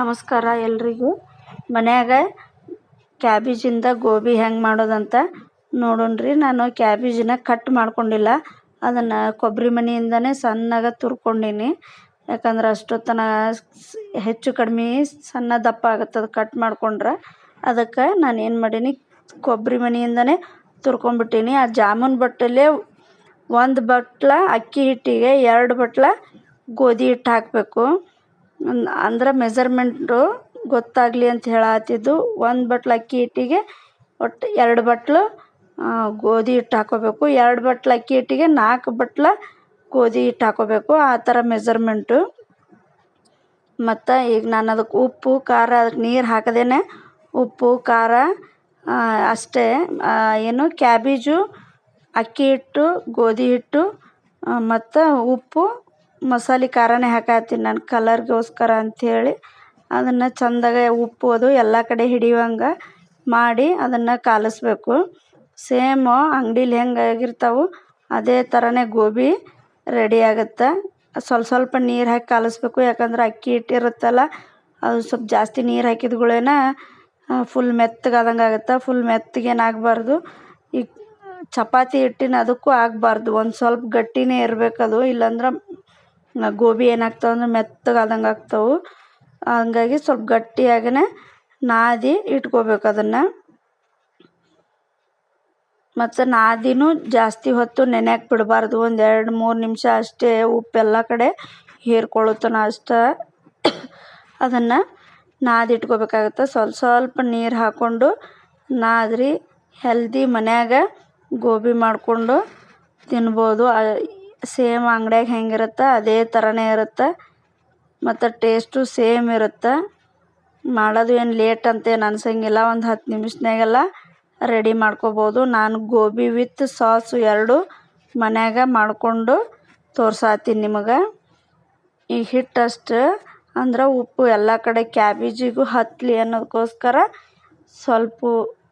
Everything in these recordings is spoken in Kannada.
ನಮಸ್ಕಾರ ಎಲ್ರಿಗೂ. ಮನ್ಯಾಗ ಕ್ಯಾಬೇಜಿಂದ ಗೋಬಿ ಹೆಂಗೆ ಮಾಡೋದಂತ ನೋಡೋಣ್ರಿ. ನಾನು ಕ್ಯಾಬೇಜಿನ ಕಟ್ ಮಾಡ್ಕೊಂಡಿಲ್ಲ. ಅದನ್ನು ಕೊಬ್ಬರಿ ಮನೆಯಿಂದನೇ ಸಣ್ಣಗೆ ತುರ್ಕೊಂಡೀನಿ. ಯಾಕಂದ್ರೆ ಅಷ್ಟೊತ್ತನ ಹೆಚ್ಚು ಕಡಿಮೆ ಸಣ್ಣ ದಪ್ಪ ಆಗುತ್ತದೆ ಕಟ್ ಮಾಡ್ಕೊಂಡ್ರೆ. ಅದಕ್ಕೆ ನಾನು ಏನು ಮಾಡೀನಿ ಕೊಬ್ಬರಿ ಮನೆಯಿಂದನೇ ತುರ್ಕೊಂಡ್ಬಿಟ್ಟೀನಿ. ಆ ಜಾಮೂನ್ ಬಟ್ಟಲೆ ಒಂದು ಬಟ್ಲ, ಅಕ್ಕಿ ಹಿಟ್ಟಿಗೆ ಎರಡು ಬಟ್ಲ ಗೋಧಿ ಹಿಟ್ಟು ಹಾಕಬೇಕು. ಅಂದ್ರೆ ಮೆಝರ್ಮೆಂಟು ಗೊತ್ತಾಗಲಿ ಅಂತ ಹೇಳತ್ತಿದ್ದು ಒಂದು ಬಟ್ಲು ಅಕ್ಕಿ ಹಿಟ್ಟಿಗೆ ಒಟ್ಟು ಎರಡು ಬಟ್ಲು ಗೋಧಿ ಹಿಟ್ಟು ಹಾಕ್ಕೋಬೇಕು ಎರಡು ಬಟ್ಲು ಅಕ್ಕಿ ಹಿಟ್ಟಿಗೆ ನಾಲ್ಕು ಬಟ್ಲು ಗೋಧಿ ಹಿಟ್ಟು ಹಾಕ್ಕೋಬೇಕು ಆ ಥರ ಮೆಝರ್ಮೆಂಟು ಮತ್ತು ಈಗ ನಾನು ಅದಕ್ಕೆ ಉಪ್ಪು, ಖಾರ ಅದಕ್ಕೆ ನೀರು ಹಾಕದೇನೆ ಉಪ್ಪು, ಖಾರ ಅಷ್ಟೇ. ಏನು ಕ್ಯಾಬೇಜು, ಅಕ್ಕಿ ಹಿಟ್ಟು, ಗೋಧಿ ಹಿಟ್ಟು ಮತ್ತು ಉಪ್ಪು ಮಸಾಲೆ ಖಾರನೇ ಹಾಕತ್ತೀನಿ ನಾನು ಕಲರ್ಗೋಸ್ಕರ ಅಂಥೇಳಿ. ಅದನ್ನು ಚೆಂದಾಗೆ ಉಪ್ಪು ಅದು ಎಲ್ಲ ಕಡೆ ಹಿಡಿಯುವಂಗೆ ಮಾಡಿ ಅದನ್ನು ಕಾಲಿಸ್ಬೇಕು. ಸೇಮು ಅಂಗಡೀಲಿ ಹೆಂಗೆ ಆಗಿರ್ತಾವೆ ಅದೇ ಥರನೇ ಗೋಬಿ ರೆಡಿ ಆಗುತ್ತೆ. ಸ್ವಲ್ಪ ಸ್ವಲ್ಪ ನೀರು ಹಾಕಿ ಕಾಲಿಸ್ಬೇಕು, ಯಾಕಂದ್ರೆ ಅಕ್ಕಿ ಇಟ್ಟಿರುತ್ತಲ್ಲ ಅದು ಸ್ವಲ್ಪ ಜಾಸ್ತಿ ನೀರು ಹಾಕಿದ್ಗಳೇನ ಫುಲ್ ಮೆತ್ತಗಾದಂಗೆ ಆಗುತ್ತೆ. ಫುಲ್ ಮೆತ್ತಗೇನು ಆಗಬಾರ್ದು. ಈಗ ಚಪಾತಿ ಹಿಟ್ಟಿನ ಅದಕ್ಕೂ ಆಗಬಾರ್ದು. ಒಂದು ಸ್ವಲ್ಪ ಗಟ್ಟಿನೇ ಇರಬೇಕದು, ಇಲ್ಲಾಂದ್ರೆ ಗೋಬಿ ಏನಾಗ್ತಾವೆ ಅಂದ್ರೆ ಮೆತ್ತಗಾದಂಗೆ ಆಗ್ತಾವೆ. ಹಂಗಾಗಿ ಸ್ವಲ್ಪ ಗಟ್ಟಿಯಾಗಿನೇ ನಾದಿ ಇಟ್ಕೋಬೇಕು ಅದನ್ನು. ಮತ್ತು ನಾದಿನೂ ಜಾಸ್ತಿ ಹೊತ್ತು ನೆನೆಯಕ್ಕೆ ಬಿಡಬಾರ್ದು. ಒಂದು ಎರಡು ಮೂರು ನಿಮಿಷ ಅಷ್ಟೇ ಉಪ್ಪೆಲ್ಲ ಕಡೆ ಹೀರ್ಕೊಳ್ಳುತ್ತನ ಅಷ್ಟೇ. ಅದನ್ನು ನಾದಿ ಇಟ್ಕೋಬೇಕಾಗತ್ತೆ. ಸ್ವಲ್ಪ ಸ್ವಲ್ಪ ನೀರು ಹಾಕ್ಕೊಂಡು ನಾದ್ರಿ. ಹೆಲ್ದಿ ಮನ್ಯಾಗ ಗೋಬಿ ಮಾಡಿಕೊಂಡು ತಿನ್ಬೋದು. ಸೇಮ್ ಅಂಗ್ಡ್ಯಾಗ ಹೆಂಗಿರುತ್ತೆ, ಅದೇ ಥರನೇ ಇರುತ್ತೆ. ಮತ್ತು ಟೇಸ್ಟು ಸೇಮ್ ಇರುತ್ತೆ. ಮಾಡೋದು ಏನು ಲೇಟ್ ಅಂತೇನು ಅನ್ಸಂಗಿಲ್ಲ, ಒಂದು ಹತ್ತು ನಿಮಿಷನಾಗೆಲ್ಲ ರೆಡಿ ಮಾಡ್ಕೊಬೋದು. ನಾನು ಗೋಬಿ ವಿತ್ ಸಾಸು ಎರಡು ಮನ್ಯಾಗ ಮಾಡಿಕೊಂಡು ತೋರ್ಸಾತೀನಿ ನಿಮಗೆ. ಈ ಹಿಟ್ಟು ಅಷ್ಟು. ಅಂದ್ರೆ ಉಪ್ಪು ಎಲ್ಲ ಕಡೆ ಕ್ಯಾಬೇಜಿಗೂ ಹತ್ತಲಿ ಅನ್ನೋದಕ್ಕೋಸ್ಕರ ಸ್ವಲ್ಪ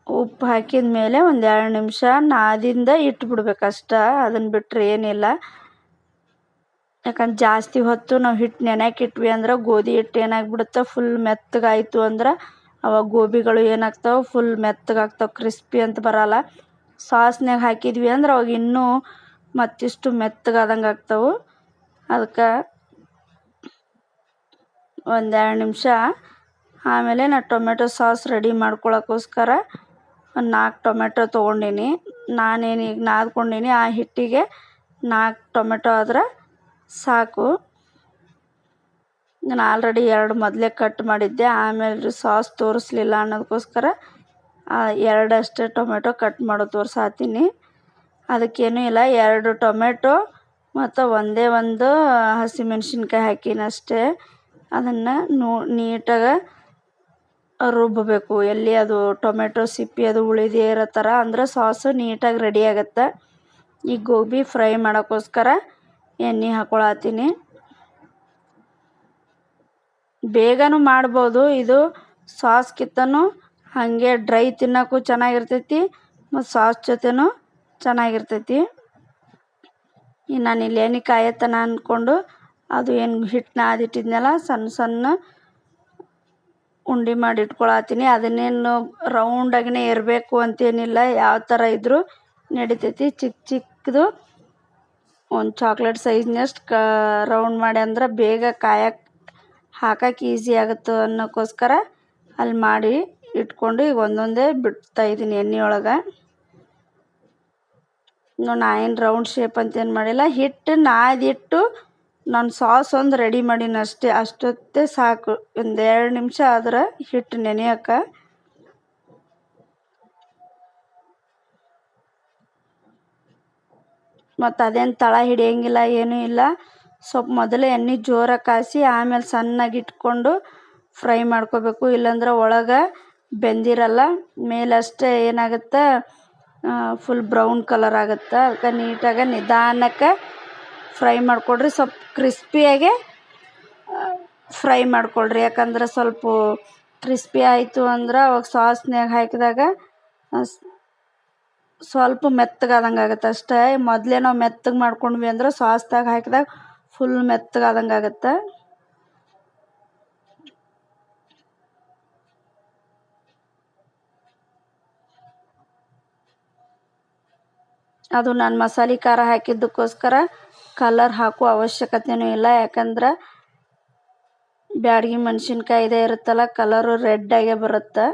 ಉಪ್ಪು ಹಾಕಿದ ಮೇಲೆ ಒಂದು ಎರಡು ನಿಮಿಷ ನಾದಿಂದ ಇಟ್ಬಿಡ್ಬೇಕು ಅಷ್ಟೇ ಅದನ್ನು ಬಿಟ್ಟರೆ ಏನಿಲ್ಲ. ಯಾಕಂದ್ರೆ ಜಾಸ್ತಿ ಹೊತ್ತು ನಾವು ಹಿಟ್ಟು ನೆನೆಯಕ್ಕೆ ಇಟ್ವಿ ಅಂದ್ರೆ ಗೋಧಿ ಹಿಟ್ಟು ಏನಾಗ್ಬಿಡುತ್ತೆ ಫುಲ್ ಮೆತ್ತಗಾಯಿತು ಅಂದ್ರೆ ಅವಾಗ ಗೋಬಿಗಳು ಏನಾಗ್ತಾವೆ ಫುಲ್ ಮೆತ್ತಗಾಗ್ತಾವೆ ಕ್ರಿಸ್ಪಿ ಅಂತ ಬರಲ್ಲ. ಸಾಸ್ನಾಗ ಹಾಕಿದ್ವಿ ಅಂದ್ರೆ ಅವಾಗ ಇನ್ನೂ ಮತ್ತಿಷ್ಟು ಮೆತ್ತಗಾದಂಗೆ ಆಗ್ತಾವೆ. ಅದಕ್ಕೆ ಒಂದೆರಡು ನಿಮಿಷ ಆಮೇಲೆ ನಾ ಟೊಮೆಟೊ ಸಾಸ್ ರೆಡಿ ಮಾಡ್ಕೊಳಕ್ಕೋಸ್ಕರ ನಾಲ್ಕು ಟೊಮೆಟೊ ತೊಗೊಂಡೀನಿ. ನಾನೇನು ಈಗ ನಾದ್ಕೊಂಡೀನಿ ಆ ಹಿಟ್ಟಿಗೆ ನಾಲ್ಕು ಟೊಮೆಟೊ ಆದ್ರೆ ಸಾಕು. ನಾನು ಆಲ್ರೆಡಿ ಎರಡು ಮೊದಲೇ ಕಟ್ ಮಾಡಿದ್ದೆ. ಆಮೇಲೆ ಸಾಸ್ ತೋರಿಸ್ಲಿಲ್ಲ ಅನ್ನೋದಕ್ಕೋಸ್ಕರ ಎರಡಷ್ಟೇ ಟೊಮೆಟೊ ಕಟ್ ಮಾಡೋದು ತೋರಿಸಾತೀನಿ. ಅದಕ್ಕೇನೂ ಇಲ್ಲ, ಎರಡು ಟೊಮೆಟೊ ಮತ್ತು ಒಂದೇ ಒಂದು ಹಸಿಮೆಣ್ಸಿನ್ಕಾಯಿ ಹಾಕೀನಿ ಅಷ್ಟೇ ಅದನ್ನು ನೋ, ನೀಟಾಗಿ ರುಬ್ಬಬೇಕು ಎಲ್ಲಿ ಅದು ಟೊಮೆಟೊ ಸಿಪ್ಪೆ ಅದು ಉಳಿದೇ ಇರೋ ಥರ ಅಂದ್ರೆ ಸಾಸು ನೀಟಾಗಿ ರೆಡಿ ಆಗುತ್ತೆ. ಈ ಗೋಬಿ ಫ್ರೈ ಮಾಡೋಕ್ಕೋಸ್ಕರ ಎಣ್ಣೆ ಹಾಕ್ಕೊಳತ್ತೀನಿ ಬೇಗನೂ ಮಾಡ್ಬೋದು. ಇದು ಸಾಸ್ ಕಿತ್ತನೂ ಹಾಗೆ ಡ್ರೈ ತಿನ್ನೋಕ್ಕೂ ಚೆನ್ನಾಗಿರ್ತೈತಿ ಮತ್ತು ಸಾಸ್ ಜೊತೆನೂ ಚೆನ್ನಾಗಿರ್ತೈತಿ. ನಾನು ಇಲ್ಲಿ ಎಣ್ಣೆ ಕಾಯತ್ತನ ಅಂದ್ಕೊಂಡು ಅದು ಏನು ಹಿಟ್ಟನ್ನ ಆದಿಟ್ಟಿದ್ನಲ್ಲ ಸಣ್ಣ ಸಣ್ಣ ಉಂಡೆ ಮಾಡಿ ಇಟ್ಕೊಳತ್ತೀನಿ. ಅದನ್ನೇನು ರೌಂಡಾಗಿನೇ ಇರಬೇಕು ಅಂತೇನಿಲ್ಲ. ಯಾವ ಥರ ಇದ್ದರೂ ನಡಿತೈತಿ. ಚಿಕ್ಕ ಚಿಕ್ಕದು ಒಂದು ಚಾಕ್ಲೇಟ್ ಸೈಜ್ನಷ್ಟು ಕ ರೌಂಡ್ ಮಾಡಿ ಅಂದ್ರೆ ಬೇಗ ಕಾಯಕ್ಕೆ ಹಾಕಕ್ಕೆ ಈಸಿ ಆಗುತ್ತೆ ಅನ್ನೋಕ್ಕೋಸ್ಕರ ಅಲ್ಲಿ ಮಾಡಿ ಇಟ್ಕೊಂಡು ಈಗ ಒಂದೊಂದೇ ಬಿಡ್ತಾ ಇದ್ದೀನಿ ಎಣ್ಣೆ ಒಳಗೆ ನಾ ಏನು ರೌಂಡ್ ಶೇಪ್ ಅಂತೇನು ಮಾಡಿಲ್ಲ. ಹಿಟ್ಟು ನಾದಿಟ್ಟು ನಾನು ಸಾಸ್ ಒಂದು ರೆಡಿ ಮಾಡೀನಿ ಅಷ್ಟೇ. ಅಷ್ಟೊತ್ತೇ ಸಾಕು. ಒಂದು ಎರಡು ನಿಮಿಷ ಆದ್ರೆ ಹಿಟ್ಟು ನೆನೆಯೋಕೆ. ಮತ್ತು ಅದೇನು ತಳ ಹಿಡಿಯೋಂಗಿಲ್ಲ, ಏನೂ ಇಲ್ಲ. ಸ್ವಲ್ಪ ಮೊದಲೇ ಎಣ್ಣೆ ಜೋರಾಗಿ ಕಾಯಿಸಿ ಆಮೇಲೆ ಸಣ್ಣಗೆ ಇಟ್ಕೊಂಡು ಫ್ರೈ ಮಾಡ್ಕೋಬೇಕು. ಇಲ್ಲಾಂದ್ರೆ ಒಳಗೆ ಬೆಂದಿರಲ್ಲ. ಮೇಲಷ್ಟೇ ಏನಾಗುತ್ತೆ ಫುಲ್ ಬ್ರೌನ್ ಕಲರ್ ಆಗುತ್ತೆ. ಅದಕ್ಕೆ ನೀಟಾಗಿ ನಿಧಾನಕ್ಕೆ ಫ್ರೈ ಮಾಡಿಕೊಡ್ರಿ. ಸ್ವಲ್ಪ ಕ್ರಿಸ್ಪಿಯಾಗೆ ಫ್ರೈ ಮಾಡಿಕೊಳ್ರಿ ಯಾಕಂದ್ರೆ ಸ್ವಲ್ಪ ಕ್ರಿಸ್ಪಿ ಆಯಿತು ಅಂದ್ರೆ ಅವಾಗ ಸಾಸ್ನಾಗ ಹಾಕಿದಾಗ ಸ್ವಲ್ಪ ಮೆತ್ತಗಾದಂಗೆ ಆಗುತ್ತೆ ಅಷ್ಟೇ. ಮೊದಲೇ ನಾವು ಮೆತ್ತಗೆ ಮಾಡ್ಕೊಂಡ್ವಿ ಅಂದ್ರೆ ಸಾಸ್ದಾಗ ಹಾಕಿದಾಗ ಫುಲ್ ಮೆತ್ತಗಾದಂಗೆ ಆಗುತ್ತೆ. ಅದು ನಾನು ಮಸಾಲೆ ಖಾರ ಹಾಕಿದ್ದಕ್ಕೋಸ್ಕರ ಕಲರ್ ಹಾಕೋ ಅವಶ್ಯಕತೆಯೂ ಇಲ್ಲ. ಯಾಕಂದ್ರೆ ಬ್ಯಾಡಗಿ ಮೆಣಸಿನ್ಕಾಯಿದೇ ಇರುತ್ತಲ್ಲ, ಕಲರು ಆಗೇ ಬರುತ್ತೆ.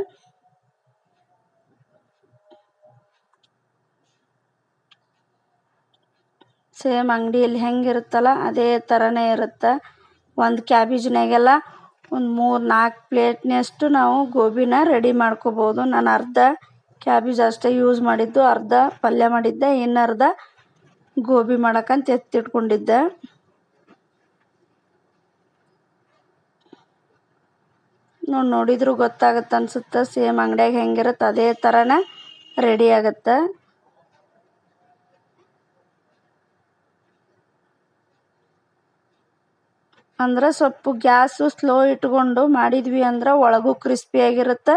ಸೇಮ್ ಅಂಗಡಿಯಲ್ಲಿ ಹೆಂಗಿರುತ್ತಲ್ಲ ಅದೇ ಥರನೇ ಇರುತ್ತೆ. ಒಂದು ಕ್ಯಾಬೇಜ್ನಾಗೆಲ್ಲ ಒಂದು ಮೂರು ನಾಲ್ಕು ಪ್ಲೇಟ್ನಷ್ಟು ನಾವು ಗೋಬಿನ ರೆಡಿ ಮಾಡ್ಕೋಬೋದು. ನಾನು ಅರ್ಧ ಕ್ಯಾಬೇಜ್ ಅಷ್ಟೇ ಯೂಸ್ ಮಾಡಿದ್ದು, ಅರ್ಧ ಪಲ್ಯ ಮಾಡಿದ್ದೆ, ಇನ್ನರ್ಧ ಗೋಬಿ ಮಾಡಕ್ಕಂತ ಎತ್ತಿಟ್ಕೊಂಡಿದ್ದೆ. ನೋಡಿ ನೋಡಿದ್ರು ಗೊತ್ತಾಗತ್ತೆ ಅನ್ಸುತ್ತೆ. ಸೇಮ್ ಅಂಗಡಿಯಾಗ ಹೆಂಗಿರುತ್ತೆ ಅದೇ ಥರನೇ ರೆಡಿ ಆಗುತ್ತೆ. ಅಂದ್ರೆ ಸ್ವಲ್ಪ ಗ್ಯಾಸು ಸ್ಲೋ ಇಟ್ಕೊಂಡು ಮಾಡಿದ್ವಿ ಅಂದ್ರೆ ಒಳಗೂ ಕ್ರಿಸ್ಪಿಯಾಗಿರುತ್ತೆ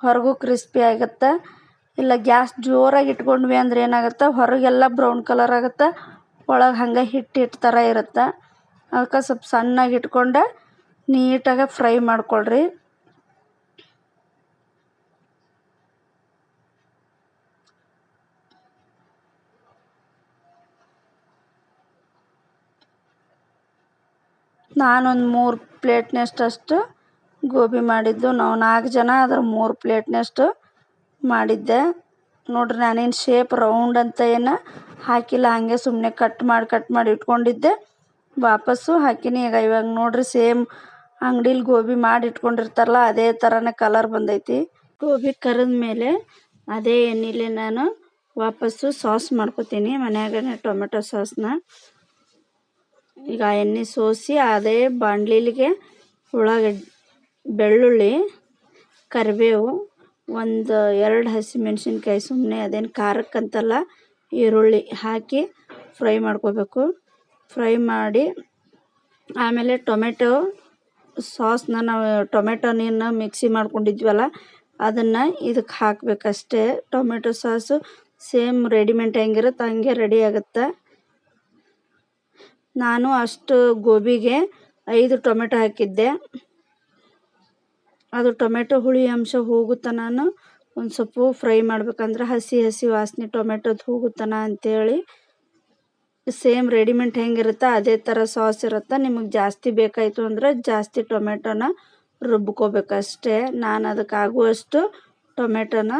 ಹೊರಗೂ ಕ್ರಿಸ್ಪಿ ಆಗುತ್ತೆ. ಇಲ್ಲ ಗ್ಯಾಸ್ ಜೋರಾಗಿ ಇಟ್ಕೊಂಡ್ವಿ ಅಂದ್ರೆ ಏನಾಗುತ್ತೆ? ಹೊರಗೆಲ್ಲ ಬ್ರೌನ್ ಕಲರ್ ಆಗುತ್ತೆ. ಒಳಗೆ ಹಂಗೆ ಹಿಟ್ಟು ಹಿಟ್ಟು ಥರ ಇರುತ್ತೆ. ಅದಕ್ಕೆ ಸ್ವಲ್ಪ ಸಣ್ಣಗೆ ಇಟ್ಕೊಂಡು ನೀಟಾಗಿ ಫ್ರೈ ಮಾಡ್ಕೊಳ್ರಿ. ನಾನೊಂದು ಮೂರು ಪ್ಲೇಟ್ನಷ್ಟು ಗೋಬಿ ಮಾಡಿದ್ದು. ನಾವು ನಾಲ್ಕು ಜನ ಆದ್ರೆ ಮೂರು ಪ್ಲೇಟ್ನಷ್ಟು ಮಾಡಿದ್ದೆ. ನೋಡ್ರಿ ನಾನೇನು ಶೇಪ್ ರೌಂಡ್ ಅಂತ ಏನು ಹಾಕಿಲ್ಲ, ಹಾಗೆ ಸುಮ್ಮನೆ ಕಟ್ ಮಾಡಿ ಕಟ್ ಮಾಡಿ ಇಟ್ಕೊಂಡಿದ್ದೆ. ವಾಪಸ್ಸು ಹಾಕಿನಿ. ಈಗ ಇವಾಗ ನೋಡ್ರಿ ಸೇಮ್ ಅಂಗಡೀಲಿ ಗೋಬಿ ಮಾಡಿ ಇಟ್ಕೊಂಡಿರ್ತಾರಲ್ಲ, ಅದೇ ಥರನೇ ಕಲರ್ ಬಂದೈತಿ. ಗೋಬಿ ಕರಿದ ಮೇಲೆ ಅದೇ ಎಣ್ಣೆಲೆ ನಾನು ವಾಪಸ್ಸು ಸಾಸ್ ಮಾಡ್ಕೊತೀನಿ, ಮನ್ಯಾಗನೇ ಟೊಮೆಟೊ ಸಾಸ್ನ ಈಗ ಎಣ್ಣೆ ಸೋಸಿ ಅದೇ ಬಾಂಡ್ಲಿಲಿಗೆ ಉಳ್ಳಾಗಡ್ಡೆ, ಬೆಳ್ಳುಳ್ಳಿ, ಕರಿಬೇವು ಒಂದು ಎರಡು ಹಸಿಮೆಣ್ಸಿನ್ಕಾಯಿ ಸುಮ್ಮನೆ ಅದೇನು ಖಾರಕ್ಕಂತಲ್ಲ ಈರುಳ್ಳಿ ಹಾಕಿ ಫ್ರೈ ಮಾಡ್ಕೋಬೇಕು. ಫ್ರೈ ಮಾಡಿ ಆಮೇಲೆ ಟೊಮೆಟೊ ಸಾಸ್ನ ನಾವು ಟೊಮೆಟೊ ನೀರನ್ನ ಮಿಕ್ಸಿ ಮಾಡ್ಕೊಂಡಿದ್ವಲ್ಲ, ಅದನ್ನು ಇದಕ್ಕೆ ಹಾಕಬೇಕಷ್ಟೇ. ಟೊಮೆಟೊ ಸಾಸು ಸೇಮ್ ರೆಡಿಮೆಂಟ್ ಹೆಂಗಿರುತ್ತೆ ಹಂಗೆ ರೆಡಿ ಆಗುತ್ತೆ. ನಾನು ಅಷ್ಟು ಗೋಬಿಗೆ ಐದು ಟೊಮೆಟೊ ಹಾಕಿದ್ದೆ. ಅದು ಟೊಮೆಟೊ ಹುಳಿ ಅಂಶ ಹೋಗುತ್ತನಾನು ಒಂದು ಸ್ವಲ್ಪ ಫ್ರೈ ಮಾಡ್ಬೇಕಂದ್ರೆ ಹಸಿ ಹಸಿ ವಾಸನೆ ಟೊಮೆಟೊದು ಹೋಗುತ್ತನ ಅಂಥೇಳಿ ಸೇಮ್ ರೆಡಿಮೆಂಟ್ ಹೆಂಗಿರುತ್ತೆ ಅದೇ ಥರ ಸಾಸ್ ಇರುತ್ತೆ ನಿಮಗೆ ಜಾಸ್ತಿ ಬೇಕಾಯಿತು ಅಂದರೆ ಜಾಸ್ತಿ ಟೊಮೆಟೊನ ರುಬ್ಕೋಬೇಕಷ್ಟೇ. ನಾನು ಅದಕ್ಕೆ ಆಗುವಷ್ಟು ಟೊಮೆಟೊನ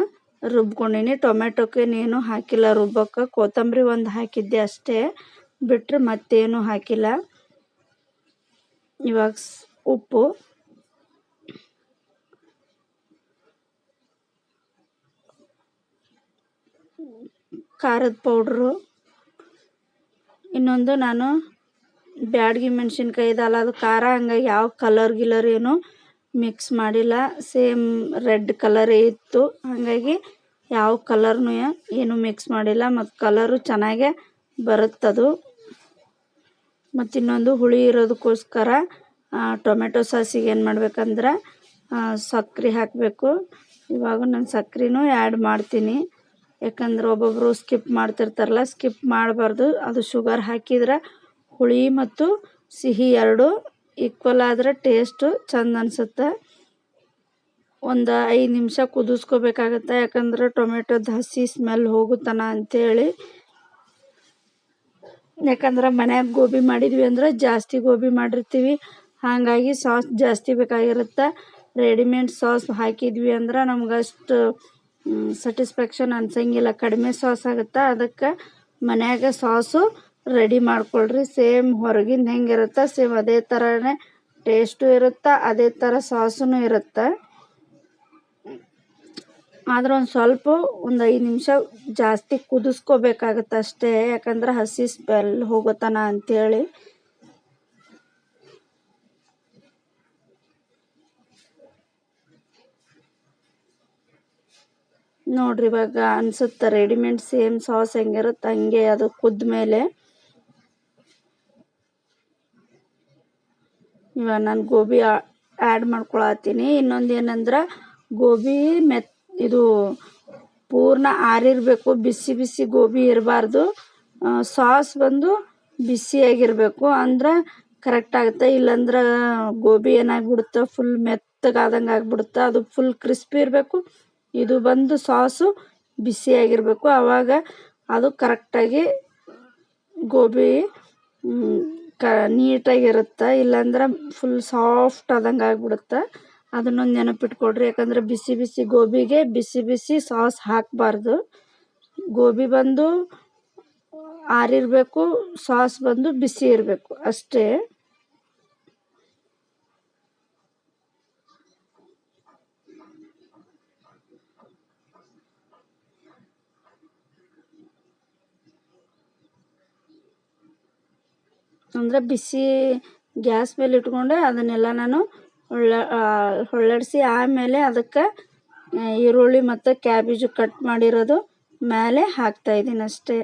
ರುಬ್ಕೊಂಡಿನಿ. ಟೊಮೆಟೊಕ್ಕೆ ನೀನು ಹಾಕಿಲ್ಲ ರುಬ್ಬಕ್ಕೆ ಕೊತ್ತಂಬರಿ ಒಂದು ಹಾಕಿದ್ದೆ ಅಷ್ಟೇ. ಬಿಟ್ಟರೆ ಮತ್ತೇನು ಹಾಕಿಲ್ಲ. ಇವಾಗ ಉಪ್ಪು. ಖಾರದ ಪೌಡ್ರು. ಇನ್ನೊಂದು ನಾನು ಬ್ಯಾಡಗಿ ಮೆಣಸಿನ್ಕಾಯಿ ಇದಲ್ಲ ಅದು ಖಾರ, ಹಂಗಾಗಿ ಯಾವ ಕಲರ್ ಗಿಲರ್ ಏನು ಮಿಕ್ಸ್ ಮಾಡಿಲ್ಲ. ಸೇಮ್ ರೆಡ್ ಕಲರೇ ಇತ್ತು. ಹಾಗಾಗಿ ಯಾವ ಕಲರ್ನು ಏನು ಮಿಕ್ಸ್ ಮಾಡಿಲ್ಲ. ಮತ್ತು ಕಲರು ಚೆನ್ನಾಗೆ ಬರುತ್ತದು ಮತ್ತು ಇನ್ನೊಂದು ಹುಳಿ ಇರೋದಕ್ಕೋಸ್ಕರ ಟೊಮೆಟೊ ಸಾಸಿಗೆ ಏನು ಮಾಡ್ಬೇಕಂದ್ರೆ ಸಕ್ರೆ ಹಾಕಬೇಕು. ಇವಾಗ ನಾನು ಸಕ್ಕರೆನೂ ಆ್ಯಡ್ ಮಾಡ್ತೀನಿ. ಯಾಕಂದ್ರೆ ಒಬ್ಬೊಬ್ಬರು ಸ್ಕಿಪ್ ಮಾಡ್ತಿರ್ತಾರಲ್ಲ ಸ್ಕಿಪ್ ಮಾಡಬಾರ್ದು. ಅದು ಶುಗರ್ ಹಾಕಿದ್ರೆ ಹುಳಿ ಮತ್ತು ಸಿಹಿ ಎರಡು ಈಕ್ವಲ್ ಆದರೆ ಟೇಸ್ಟು ಚಂದ ಅನಿಸುತ್ತೆ. ಒಂದು ಐದು ನಿಮಿಷ ಕುದಿಸ್ಕೋಬೇಕಾಗತ್ತೆ. ಯಾಕಂದ್ರೆ ಟೊಮೆಟೊದ ಹಸಿ ಸ್ಮೆಲ್ ಹೋಗುತ್ತಾನ ಅಂಥೇಳಿ ಯಾಕಂದ್ರೆ ಮನ್ಯಾಗ ಗೋಬಿ ಮಾಡಿದ್ವಿ ಅಂದ್ರೆ ಜಾಸ್ತಿ ಗೋಬಿ ಮಾಡಿರ್ತೀವಿ. ಹಾಗಾಗಿ ಸಾಸ್ ಜಾಸ್ತಿ ಬೇಕಾಗಿರುತ್ತೆ. ರೆಡಿಮೇಡ್ ಸಾಸ್ ಹಾಕಿದ್ವಿ ಅಂದ್ರೆ ನಮ್ಗೆ ಅಷ್ಟು ಸ್ಯಾಟಿಸ್ಫ್ಯಾಕ್ಷನ್ ಅನ್ಸಂಗಿಲ್ಲ. ಕಡಿಮೆ ಸಾಸ್ ಆಗುತ್ತೆ? ಅದಕ್ಕೆ ಮನ್ಯಾಗ ಸಾಸು ರೆಡಿ ಮಾಡ್ಕೊಳ್ರಿ. ಸೇಮ್ ಹೊರಗಿಂದ ಹೆಂಗಿರುತ್ತೆ ಸೇಮ್ ಅದೇ ಥರನೇ ಟೇಸ್ಟು ಇರುತ್ತೆ? ಅದೇ ಥರ ಸಾಸೂ ಇರುತ್ತೆ? ಆದ್ರೆ ಒಂದು ಸ್ವಲ್ಪ ಒಂದು ಐದು ನಿಮಿಷ ಜಾಸ್ತಿ ಕುದಿಸ್ಕೋಬೇಕಾಗತ್ತೆ ಅಷ್ಟೇ. ಯಾಕಂದ್ರೆ ಹಸಿ ಸ್ಮೆಲ್ ಹೋಗುತ್ತಾನ ಅಂಥೇಳಿ ನೋಡ್ರಿ ಇವಾಗ ಅನ್ಸುತ್ತೆ ರೆಡಿಮೇಡ್ ಸೇಮ್ ಸಾಸ್ ಹೆಂಗಿರುತ್ತೆ ಹಂಗೆ ಅದು ಕುದ್ದ ಮೇಲೆ ಇವಾಗ ನಾನು ಗೋಬಿ ಆ್ಯಡ್ ಮಾಡ್ಕೊಳತ್ತೀನಿ. ಇನ್ನೊಂದು ಏನಂದ್ರೆ ಗೋಬಿ ಮೆತ್, ಇದು ಪೂರ್ಣ ಆರಿರಬೇಕು, ಬಿಸಿ ಬಿಸಿ ಗೋಬಿ ಇರಬಾರ್ದು. ಸಾಸ್ ಬಂದು ಬಿಸಿಯಾಗಿರಬೇಕು. ಅಂದ್ರೆ ಕರೆಕ್ಟ್ ಆಗುತ್ತೆ. ಇಲ್ಲಾಂದ್ರೆ ಗೋಬಿ ಏನಾಗ್ಬಿಡುತ್ತೆ ಫುಲ್ ಮೆತ್ತಗಾದಂಗೆ ಆಗ್ಬಿಡುತ್ತೆ ಅದು ಫುಲ್ ಕ್ರಿಸ್ಪಿ ಇರಬೇಕು. ಇದು ಬಂದು ಸಾಸು ಬಿಸಿಯಾಗಿರಬೇಕು. ಆವಾಗ ಅದು ಕರೆಕ್ಟಾಗಿ ಗೋಬಿ ಕ, ನೀಟಾಗಿರುತ್ತೆ ಇಲ್ಲಾಂದ್ರೆ ಫುಲ್ ಸಾಫ್ಟ್ ಆದಂಗೆ ಆಗ್ಬಿಡುತ್ತೆ ಅದನ್ನೊಂದು ನೆನಪಿಟ್ಕೊಡ್ರಿ ಯಾಕಂದ್ರೆ ಬಿಸಿ ಬಿಸಿ ಗೋಬಿಗೆ ಬಿಸಿ ಬಿಸಿ ಸಾಸ್ ಹಾಕಬಾರ್ದು. ಗೋಬಿ ಬಂದು ಆರಿರಬೇಕು, ಸಾಸ್ ಬಂದು ಬಿಸಿ ಇರಬೇಕು ಅಷ್ಟೇ. ಅಂದರೆ ಬಿಸಿ ಗ್ಯಾಸ್ ಮೇಲೆ ಇಟ್ಕೊಂಡೆ ಅದನ್ನೆಲ್ಲ ನಾನು ಹೊಳ್ಳ ಹೊಳ್ಳಡಿಸಿ ಆಮೇಲೆ ಅದಕ್ಕೆ ಈರುಳ್ಳಿ ಮತ್ತು ಕ್ಯಾಬೇಜು ಕಟ್ ಮಾಡಿರೋದು ಮೇಲೆ ಹಾಕ್ತಾಯಿದ್ದೀನಿ ಅಷ್ಟೇ.